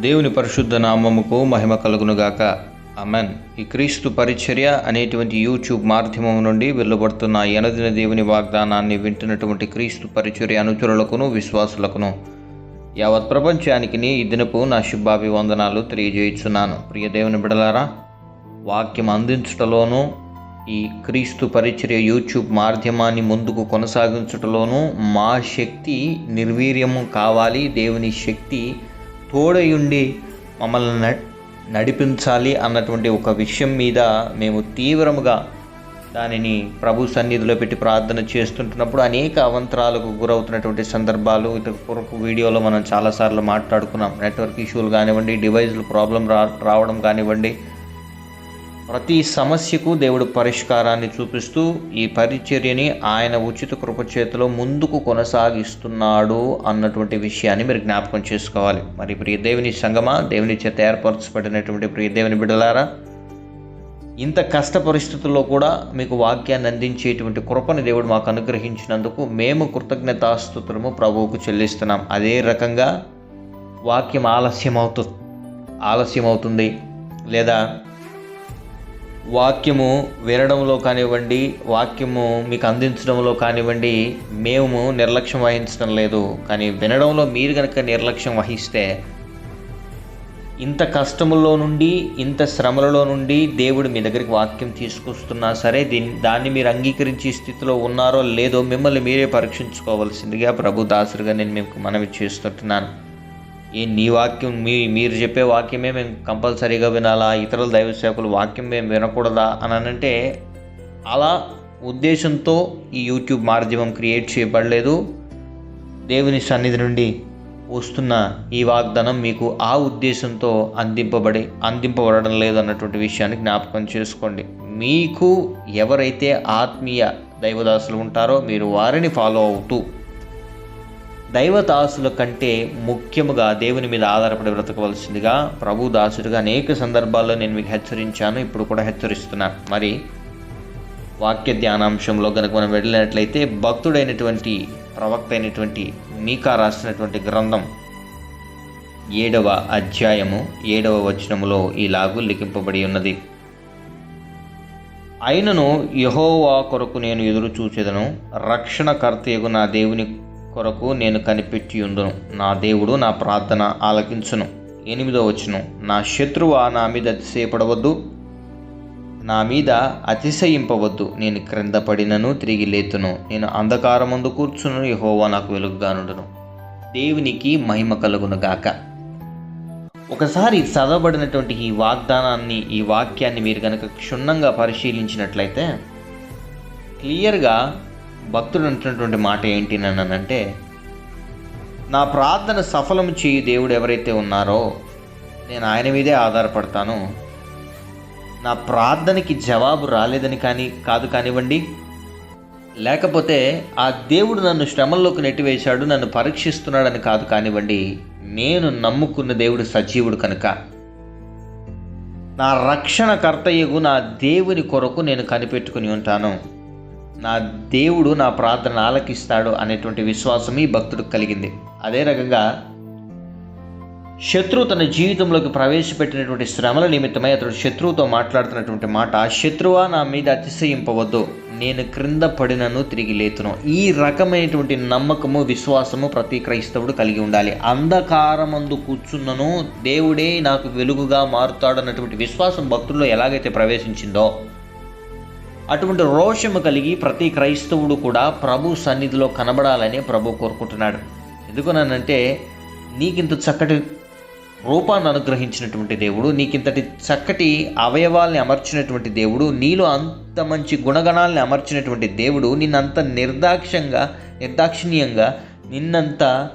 దేవుని పరిశుద్ధ నామముకు మహిమ కలుగునుగాక. అమెన్ ఈ క్రీస్తు పరిచర్య అనేటువంటి యూట్యూబ్ మాధ్యమం నుండి వెళ్ళబడుతున్న ఎనదిన దేవుని వాగ్దానాన్ని వింటున్నటువంటి క్రీస్తు పరిచర్య అనుచరులకును విశ్వాసులకును. యావత్ ప్రపంచానికి ఈ దినపు నా శుభాభివందనాలు తెలియజేయుచున్నాను. ప్రియ దేవుని బిడలారా వాక్యం అందించటలోనూ ఈ క్రీస్తు పరిచర్య యూట్యూబ్ మాధ్యమాన్ని ముందుకు కొనసాగించుటలోనూ మా శక్తి నిర్వీర్యము కావాలి దేవుని శక్తి తోడయుండి మమ్మల్ని న- నడిపించాలి అన్నటువంటి ఒక విషయం మీద మేము తీవ్రముగా దానిని ప్రభు సన్నిధిలో పెట్టి ప్రార్థన చేస్తుంటున్నప్పుడు అనేక అవంతరాలకు గురవుతున్నటువంటి సందర్భాలు. ఇటు వీడియోలో మనం చాలాసార్లు మాట్లాడుకున్నాం. నెట్వర్క్ ఇష్యూలు కానివ్వండి డివైస్లు ప్రాబ్లం రా రావడం కానివ్వండి ప్రతి సమస్యకు దేవుడు పరిష్కారాన్ని చూపిస్తూ ఈ పరిచర్యని ఆయన ఉచిత కృప చేతిలో ముందుకు కొనసాగిస్తున్నాడు అన్నటువంటి విషయాన్ని మీరు జ్ఞాపకం చేసుకోవాలి. మరి ప్రియ దేవుని సంగమా దేవుని చేత ఏర్పరచబడినటువంటి ప్రియ దేవుని బిడ్డలారా ఇంత కష్ట పరిస్థితుల్లో కూడా మీకు వాక్యాన్ని అందించేటువంటి కృపని దేవుడు మాకు అనుగ్రహించినందుకు మేము కృతజ్ఞతాస్తుతులము ప్రభువుకు చెల్లిస్తున్నాం. అదే రకంగా వాక్యం ఆలస్యం అవుతు ఆలస్యం అవుతుంది లేదా వాక్యము వినడంలో కానివ్వండి వాక్యము మీకు అందించడంలో కానివ్వండి మేము నిర్లక్ష్యం వహించడం లేదు. కానీ వినడంలో మీరు కనుక నిర్లక్ష్యం వహిస్తే ఇంత కష్టముల్లో నుండి ఇంత శ్రమలలో నుండి దేవుడు మీ దగ్గరికి వాక్యం తీసుకొస్తున్నా సరే దీన్ని దాన్ని మీరు అంగీకరించే స్థితిలో ఉన్నారో లేదో మిమ్మల్ని మీరే పరీక్షించుకోవాల్సిందిగా ప్రభు దాసులుగా నేను మీకు మనవి చేస్తుంటున్నాను. ఏ నీ వాక్యం మీ మీరు చెప్పే వాక్యమే మేము కంపల్సరీగా వినాలా? ఇతరుల దైవ సేవకులు వాక్యం మేము వినకూడదా? అని అనంటే అలా ఉద్దేశంతో ఈ యూట్యూబ్ మాధ్యమం క్రియేట్ చేయబడలేదు. దేవుని సన్నిధి నుండి వస్తున్న ఈ వాగ్దానం మీకు ఆ ఉద్దేశంతో అందింపబడి అందింపబడడం లేదు అన్నటువంటి విషయాన్ని జ్ఞాపకం చేసుకోండి. మీకు ఎవరైతే ఆత్మీయ దైవదాసులు ఉంటారో మీరు వారిని ఫాలో అవుతూ దైవదాసుల కంటే ముఖ్యముగా దేవుని మీద ఆధారపడి బ్రతకవలసిందిగా ప్రభు దాసుడిగా అనేక సందర్భాల్లో నేను మీకు హెచ్చరించాను ఇప్పుడు కూడా హెచ్చరిస్తున్నాను. మరి వాక్య ధ్యానాంశంలో కనుక మనం వెళ్ళినట్లయితే భక్తుడైనటువంటి ప్రవక్త అయినటువంటి మీకా రాసినటువంటి గ్రంథం ఏడవ అధ్యాయము ఏడవ వచనములో ఇలాగు లిఖింపబడి ఉన్నది. అయినను యహోవా కొరకు నేను ఎదురు చూచేదను రక్షణకర్తయగు నా దేవుని కొరకు నేను కనిపెట్టి ఉండను నా దేవుడు నా ప్రార్థన ఆలకించును. ఎనిమిదో వచ్చును నా శత్రువా నా మీద అతిశయపడవద్దు. నా మీద అతిశయింపవద్దు. నేను క్రింద పడినను తిరిగి లేతును. నేను అంధకారముందు కూర్చును యహోవా నాకు వెలుగుగానుండును. దేవునికి మహిమ కలుగును గాక. ఒకసారి చదవబడినటువంటి ఈ వాగ్దానాన్ని ఈ వాక్యాన్ని మీరు కనుక క్షుణ్ణంగా పరిశీలించినట్లయితే క్లియర్గా భక్తుడు అంటున్నటువంటి మాట ఏంటి అంటే నా ప్రార్థన సఫలం చేయి దేవుడు ఎవరైతే ఉన్నారో నేను ఆయన మీదే ఆధారపడతాను. నా ప్రార్థనకి జవాబు రాలేదని కానీ కాదు కానివ్వండి. లేకపోతే ఆ దేవుడు నన్ను శ్రమల్లోకి నెట్టివేశాడు నన్ను పరీక్షిస్తున్నాడని కాదు కానివ్వండి. నేను నమ్ముకున్న దేవుడు సజీవుడు కనుక. నా రక్షణకర్తయ్యకు నా దేవుని కొరకు నేను కనిపెట్టుకుని ఉంటాను. నా దేవుడు నా ప్రార్థన ఆలకిస్తాడు అనేటువంటి విశ్వాసం ఈ భక్తుడికి కలిగింది. అదే రకంగా శత్రువు తన జీవితంలోకి ప్రవేశపెట్టినటువంటి శ్రమల నిమిత్తమై అతడు శత్రువుతో మాట్లాడుతున్నటువంటి మాట శత్రువా నా మీద అతిశయింపవద్దు. నేను క్రింద పడినను తిరిగి లేతును. ఈ రకమైనటువంటి నమ్మకము విశ్వాసము ప్రతి క్రైస్తవుడు కలిగి ఉండాలి. అంధకారమందు కూర్చున్నను దేవుడే నాకు వెలుగుగా మారుతాడు అన్నటువంటి విశ్వాసం భక్తుల్లో ఎలాగైతే ప్రవేశించిందో అటువంటి రోషము కలిగి ప్రతి క్రైస్తవుడు కూడా ప్రభు సన్నిధిలో కనబడాలని ప్రభు కోరుకుంటున్నాడు. ఎందుకున్నానంటే నీకింత చక్కటి రూపాన్ని అనుగ్రహించినటువంటి దేవుడు నీకింతటి చక్కటి అవయవాల్ని అమర్చినటువంటి దేవుడు నీలో అంత మంచి గుణగణాల్ని అమర్చినటువంటి దేవుడు నిన్నంత నిర్దాక్ష్యంగా నిర్దాక్షిణ్యంగా నిన్నంత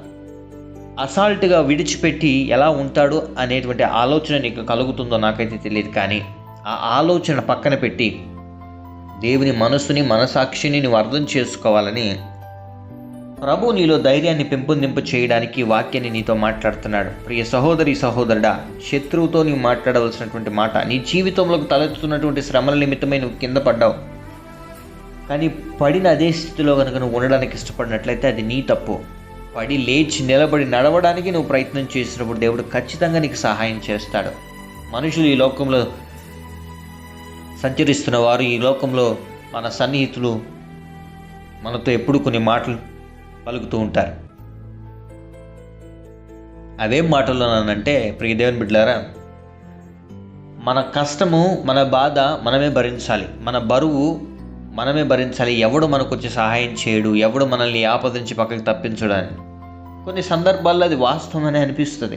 అసాల్ట్గా విడిచిపెట్టి ఎలా ఉంటాడు అనేటువంటి ఆలోచన నీకు కలుగుతుందో నాకైతే తెలియదు కానీ ఆ ఆలోచన పక్కన పెట్టి దేవుని మనసుని మనసాక్షిని నువ్వు అర్థం చేసుకోవాలని ప్రభు నీలో ధైర్యాన్ని పెంపొందింప చేయడానికి వాక్యాన్ని నీతో మాట్లాడుతున్నాడు. ప్రియ సహోదరి సహోదరుడా శత్రువుతో నీవు మాట్లాడవలసినటువంటి మాట నీ జీవితంలోకి తలెత్తుతున్నటువంటి శ్రమల నిమిత్తమై నువ్వు కింద పడ్డావు. కానీ పడిన అదే స్థితిలో కనుక నువ్వు ఉండడానికి ఇష్టపడినట్లయితే అది నీ తప్పు. పడి లేచి నిలబడి నడవడానికి నువ్వు ప్రయత్నం చేసినప్పుడు దేవుడు ఖచ్చితంగా నీకు సహాయం చేస్తాడు. మనుషులు ఈ లోకంలో సంచరిస్తున్న వారు ఈ లోకంలో మన సన్నిహితులు మనతో ఎప్పుడు కొన్ని మాటలు పలుకుతూ ఉంటారు. అవేం మాటలు అంటే ప్రియ దేవుని బిడ్డలారా మన కష్టము మన బాధ మనమే భరించాలి. మన బరువు మనమే భరించాలి. ఎవడు మనకు వచ్చి సహాయం చేయడు ఎవడు మనల్ని ఆపద నుంచి పక్కకి తప్పించడానికి కొన్ని సందర్భాల్లో అది వాస్తవమని అనిపిస్తుంది.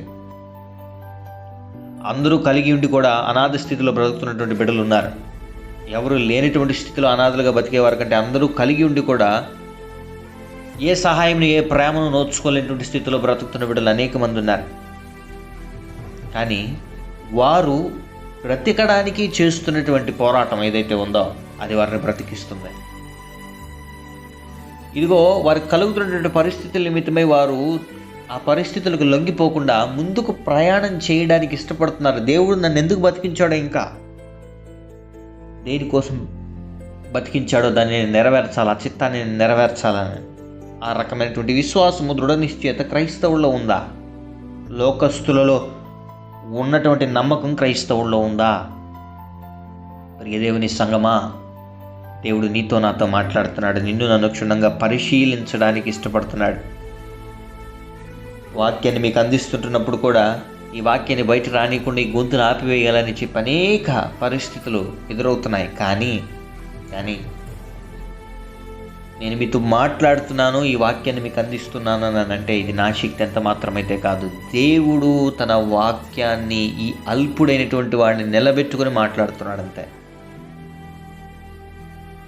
అందరూ కలిగి ఉండి కూడా అనాథ స్థితిలో బ్రతుకుతున్నటువంటి బిడ్డలు ఉన్నారు. ఎవరు లేనటువంటి స్థితిలో అనాథలుగా బతికేవారు కంటే అందరూ కలిగి ఉండి కూడా ఏ సహాయంను ఏ ప్రేమను నోచుకోలేనటువంటి స్థితిలో బ్రతుకుతున్న బిడ్డలు అనేక మంది ఉన్నారు. కానీ వారు బ్రతికడానికి చేస్తున్నటువంటి పోరాటం ఏదైతే ఉందో అది వారిని బ్రతికిస్తుంది. ఇదిగో వారికి కలుగుతున్నటువంటి పరిస్థితుల నిమిత్తమై వారు ఆ పరిస్థితులకు లొంగిపోకుండా ముందుకు ప్రయాణం చేయడానికి ఇష్టపడుతున్నారు. దేవుడు నన్ను ఎందుకు బతికించాడో ఇంకా? దేనికోసం బతికించాడో దాన్ని నెరవేర్చాలి? ఆ చిత్తాన్ని నెరవేర్చాలని. ఆ రకమైనటువంటి విశ్వాసము దృఢ నిశ్చయత క్రైస్తవుల్లో ఉందా? లోకస్తులలో ఉన్నటువంటి నమ్మకం క్రైస్తవుల్లో ఉందా? ప్రియదేవుని సంగమా దేవుడు నీతో నాతో మాట్లాడుతున్నాడు. నిన్ను నన్ను క్షుణ్ణంగా పరిశీలించడానికి ఇష్టపడుతున్నాడు. వాక్యాన్ని మీకు అందిస్తుంటున్నప్పుడు కూడా ఈ వాక్యాన్ని బయట రానికుండా ఈ గొంతును ఆపివేయాలని చెప్పి అనేక పరిస్థితులు ఎదురవుతున్నాయి. కానీ కానీ నేను మీతో మాట్లాడుతున్నాను ఈ వాక్యాన్ని మీకు అందిస్తున్నాను అని అంటే ఇది నా శక్తి ఎంత మాత్రమైతే కాదు. దేవుడు తన వాక్యాన్ని ఈ అల్పుడైనటువంటి వాడిని నిలబెట్టుకుని మాట్లాడుతున్నాడు అంతే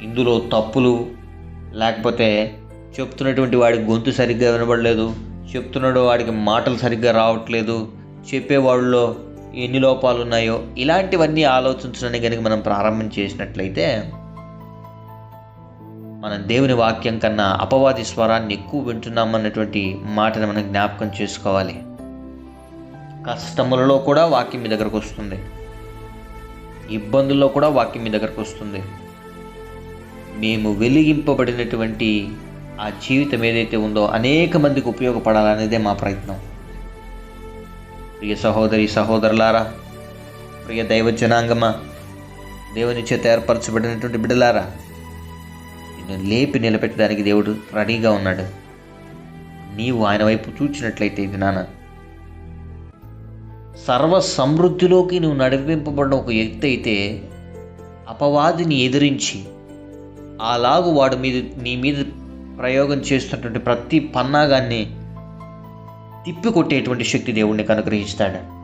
ఇందులో తప్పులు లేకపోతే చెప్తున్నటువంటి వాడి గొంతు సరిగ్గా వినబడలేదు చెప్తున్నాడు వాడికి మాటలు సరిగ్గా రావట్లేదు చెప్పేవాళ్ళలో ఎన్ని లోపాలు ఉన్నాయో ఇలాంటివన్నీ ఆలోచించడానికి కనుక మనం ప్రారంభం చేసినట్లయితే మనం దేవుని వాక్యం కన్నా అపవాది స్వరాన్ని ఎక్కువ వింటున్నామన్నటువంటి మాటను మనం జ్ఞాపకం చేసుకోవాలి. కష్టములలో కూడా వాక్యం మీ దగ్గరకు వస్తుంది. ఇబ్బందుల్లో కూడా వాక్యం మీ దగ్గరకు వస్తుంది. మేము వెలిగింపబడినటువంటి ఆ జీవితం ఏదైతే ఉందో అనేక మందికి ఉపయోగపడాలనేదే మా ప్రయత్నం. ప్రియ సహోదరి సహోదరులారా ప్రియ దైవ జనాంగమా దేవుని చేత ఏర్పరచబడినటువంటి బిడ్డలారా నిన్ను లేపి నిలబెట్టడానికి దేవుడు రెడీగా ఉన్నాడు. నీవు ఆయన వైపు చూచినట్లయితే ఇది నాన్న సర్వ సమృద్ధిలోకి నువ్వు నడిపింపబడిన ఒక వ్యక్తి అయితే అపవాదిని ఎదిరించి అలాగు వాడు మీద నీ మీద ప్రయోగం చేస్తున్నటువంటి ప్రతి పన్నాగాన్ని తిప్పికొట్టేటువంటి శక్తి దేవుణ్ణి అనుగ్రహిస్తాడు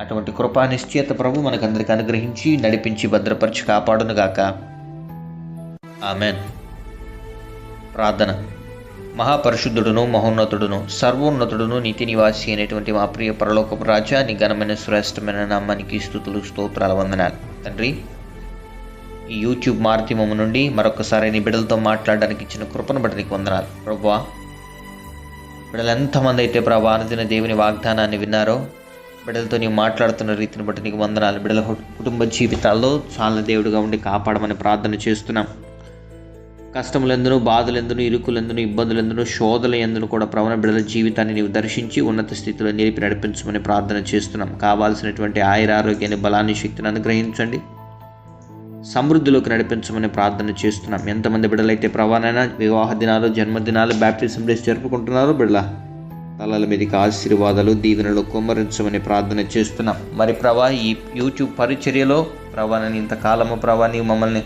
అటువంటి కృపా నిశ్చేత ప్రభు మనకందరికి అనుగ్రహించి నడిపించి భద్రపరిచి కాపాడునుగాక. ఆమెన్. ప్రార్థన. మహాపరిశుద్ధుడును మహోన్నతుడును సర్వోన్నతుడును నీతి నివాసి అయినటువంటి మా ప్రియ పరలోకపు రాజా నీ ఘనమైన శ్రేష్టమైన నామానికి స్థుతులు స్తోత్రాల వందనాలు. తండ్రి ఈ యూట్యూబ్ మాధ్యమం నుండి మరొకసారి నీ బిడ్డలతో మాట్లాడడానికి ఇచ్చిన కృపను బట్టి నీకు వందనాలు. ప్రభా బిడ్డలు ఎంతమంది అయితే ప్రభా అనుదిన దేవుని వాగ్దానాన్ని విన్నారో బిడ్డలతో నీవు మాట్లాడుతున్న రీతిని బట్టి నీకు వందనాలు. బిడ్డల కుటుంబ జీవితాల్లో చాలా దేవుడిగా ఉండి కాపాడమని ప్రార్థన చేస్తున్నాం. కష్టములందును బాధలందును ఇరుకులందును ఇబ్బందులందును శోధల ఎందును కూడా ప్రవణ బిడ్డల జీవితాన్ని నీవు దర్శించి ఉన్నత స్థితిలో నిలిపి నడిపించమని ప్రార్థన చేస్తున్నాం. కావాల్సినటువంటి ఆయుర ఆరోగ్యాన్ని బలాన్ని శక్తిని అనుగ్రహించండి. సమృద్ధిలోకి నడిపించమని ప్రార్థన చేస్తున్నాం. ఎంతమంది బిడ్డలైతే ప్రవాణైనా వివాహ దినాలు జన్మదినాలు బ్యాప్టిజం డేస్ జరుపుకుంటున్నారో బిడ్డల తలల మీదకి ఆశీర్వాదాలు దీవెనలు కుమ్మరించమని ప్రార్థన చేస్తున్నాం. మరి ప్రభా ఈ యూట్యూబ్ పరిచర్యలో ప్రవాణని ఇంతకాలము ప్రవాణి మమ్మల్ని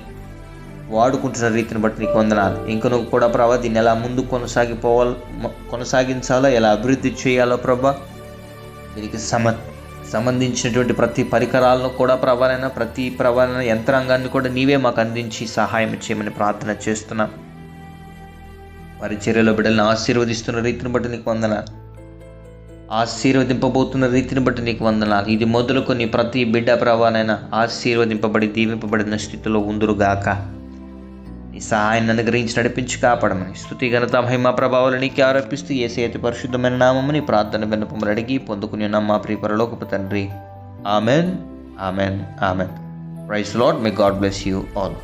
వాడుకుంటున్న రీతిని బట్టి నీకు వందనాలు. ఇంక నువ్వు కూడా ప్రభా దీన్ని ఎలా ముందు కొనసాగిపోవాలి కొనసాగించాలో ఎలా అభివృద్ధి చేయాలో ప్రభా దీనికి సమ సంబంధించినటువంటి ప్రతి పరికరాలను కూడా ప్రభానైనా ప్రతి ప్రభాన యంత్రాంగాన్ని కూడా నీవే మాకు అందించి సహాయం చేయమని ప్రార్థన చేస్తున్నాం. పరిచర్యలో బిడ్డలను ఆశీర్వదిస్తున్న రీతిని బట్టి నీకు వందన ఆశీర్వదింపబోతున్న రీతిని బట్టి నీకు వందన ఇది మొదలుకొని ప్రతి బిడ్డ ప్రభానైనా ఆశీర్వదింపబడి దీవింపబడిన స్థితిలో ఉందురుగాక. నీ సహాయాన్ని అనుగ్రహించి నడిపించి కాపాడమని. స్థుతి ఘనత మహిమ ప్రభావాలు నీకు ఆరోపిస్తూ ఏ సేతి పరిశుద్ధమైన నామని ప్రార్థన విన్నపములు అడిగి పొందుకుని ఉన్న మా ప్రియపరలోకపు తండ్రి. Amen amen amen. Praise Lord may God bless you all